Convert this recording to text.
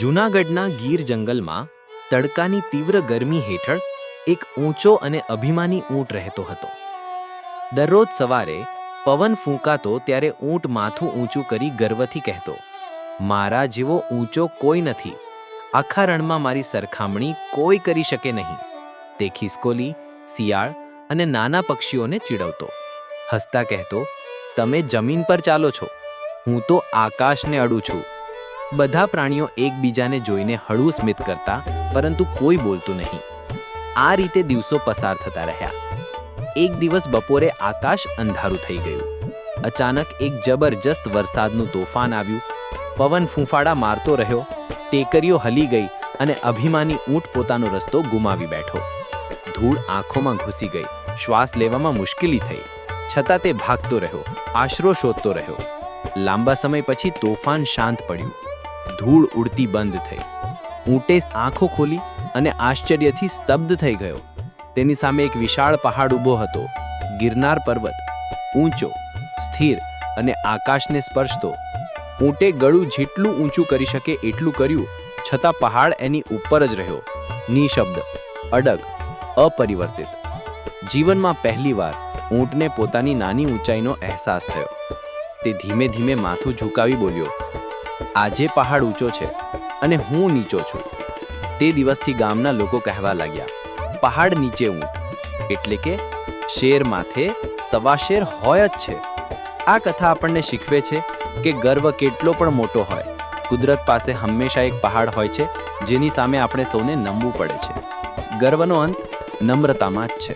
જૂનાગઢના ગીર જંગલમાં તડકાની તીવ્ર ગરમી હેઠળ એક ઊંચો અને અભિમાની ઊંટ રહેતો હતો. દરરોજ સવારે પવન ફૂંકાતો ત્યારે ઊંટ માથું ઊંચું કરી ગર્વથી કહેતો, મારા જેવો ઊંચો કોઈ નથી. આખા રણમાં મારી સરખામણી કોઈ કરી શકે નહીં. તે ખિસકોલી, શિયાળ અને નાના પક્ષીઓને ચીડવતો, હસતા કહેતો, તમે જમીન પર ચાલો છો. હું તો આકાશને અડું છું. બધા પ્રાણીઓ એકબીજાને જોઈને હળવું સ્મિત કરતા, પરંતુ કોઈ બોલતું નહીં. આ રીતે દિવસો પસાર થતા રહ્યા. એક દિવસ બપોરે આકાશ અંધારું થઈ ગયું. અચાનક એક જબરજસ્ત વરસાદનું તોફાન આવ્યું. પવન ફૂંફાડા મારતો રહ્યો. ટેકરીઓ હલી ગઈ અને અભિમાની ઊંટ પોતાનો રસ્તો ગુમાવી બેઠો. ધૂળ આંખોમાં ઘૂસી ગઈ. શ્વાસ લેવામાં મુશ્કેલી થઈ. છતાં તે ભાગતો રહ્યો. આશરો શોધતો રહ્યો. લાંબા સમય પછી તોફાન શાંત પડ્યું. ધૂળ ઉડતી બંધ થઈ. ઊંટે આંખો ખોલી અને આશ્ચર્યથી સ્તબ્ધ થઈ ગયો. તેની સામે એક વિશાળ પહાડ ઊભો હતો. ગિરનાર પર્વત ઊંચો, સ્થિર અને આકાશને સ્પર્શતો. ઊંટે ગળું જેટલું ઊંચું કરી શકે એટલું કર્યું, છતાં પહાડ એની ઉપર જ રહ્યો. નિશબ્દ, અડગ, અપરિવર્તિત. જીવનમાં પહેલીવાર ઊંટને પોતાની નાની ઊંચાઈનો અહેસાસ થયો. તે ધીમે ધીમે માથું ઝુકાવી બોલ્યો. આજે પહાડ ઊંચો છે અને હું નીચો છું. તે દિવસથી ગામના લોકો કહેવા લાગ્યા, પહાડ નીચે ઊંટ, એટલે કે શેર માથે સવા શેર હોય જ છે. આ કથા આપણને શીખવે છે કે ગર્વ કેટલો પણ મોટો હોય, કુદરત પાસે હંમેશા એક પહાડ હોય છે, જેની સામે આપણે સૌને નમવું પડે છે. ગર્વનો અંત નમ્રતામાં જ છે.